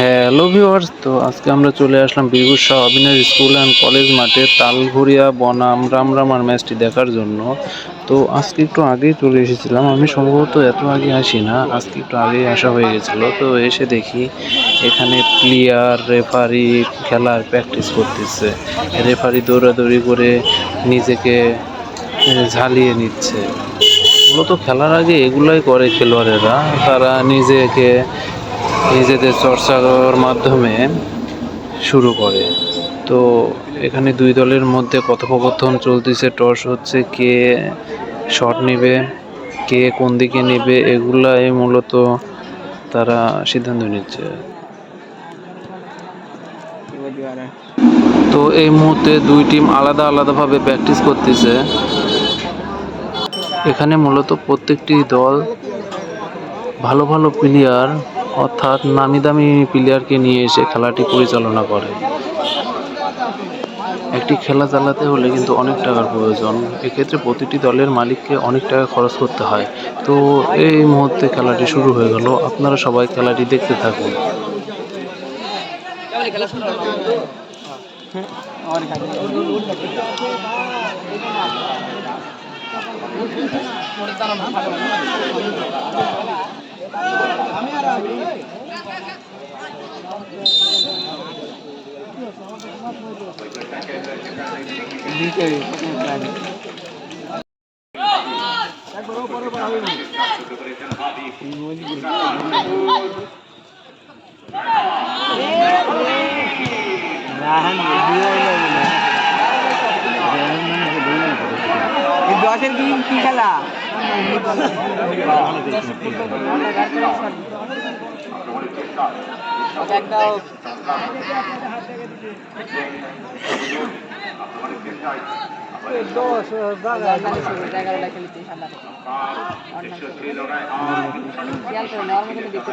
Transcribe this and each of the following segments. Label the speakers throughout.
Speaker 1: Hello viewers তো আজকে আমরা চলে আসলাম Birbhur Shah Abinash school and college মাঠে তালঘুরিয়া, বনাম রামরামার ম্যাচটি দেখার জন্য। তো আজকে একটু আগেই চলে এসেছিলাম। আমি সম্ভবত এত আগে আসি না, আজকে একটু আগেই আসা হয়ে গেছিল। তো এসে দেখি এখানে প্লেয়ার রেফারি খেলার প্র্যাকটিস করতেছে। রেফারি দৌড়াদৌড়ি করে নিজেকে ঝালিয়ে নিচ্ছে। মূলত খেলার আগে এগুলাই করে খেলোয়াড়েরা। তারা নিজেকে নিজেদের চর্চার মাধ্যমে শুরু করে। তো এখানে দুই দলের মধ্যে কথোপকথন চলতেছে। টস হচ্ছে কে শট নেবে, কে কোন দিকে নেবে, এগুলাই মূলত তারা সিদ্ধান্ত নিচ্ছে। তো এই মুহূর্তে দুই টিম আলাদা আলাদাভাবে প্র্যাকটিস করতেছে। এখানে মূলত প্রত্যেকটি দল ভালো ভালো প্লেয়ার অর্থাৎ নামি দামি প্লেয়ারকে নিয়ে এসে খেলাটি পরিচালনা করে। একটি খেলা চালাতে হলে কিন্তু অনেক টাকার প্রয়োজন। এক্ষেত্রে প্রতিটি দলের মালিককে অনেক টাকা খরচ করতে হয়। তো এই মুহূর্তে খেলাটি শুরু হয়ে গেল। আপনারা সবাই খেলাটি দেখতে থাকুন।
Speaker 2: দশের কি দশ দাদা
Speaker 3: এগারো লাখ খেলতে দেখতে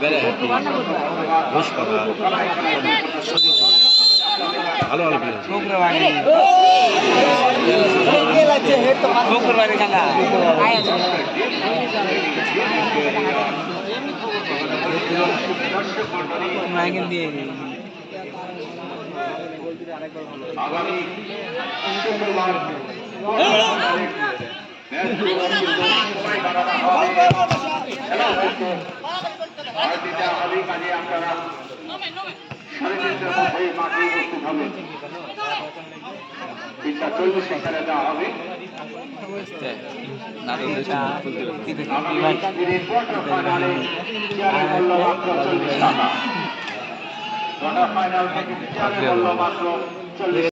Speaker 3: বেড়াহাটি ঘোষপাড়া ভালো ভালো প্লেয়ার শুক্রবারে দিয়ে আগামী ম্যাচ আগামীকালে আপনারা সাড়ে তিনটার মধ্যে
Speaker 1: মাঠে উপস্থিত হবে। তিনটা চল্লিশ
Speaker 3: সেখানে দেওয়া হবে
Speaker 2: ফাইনাল থেকে মূল্য মাত্র চল্লিশ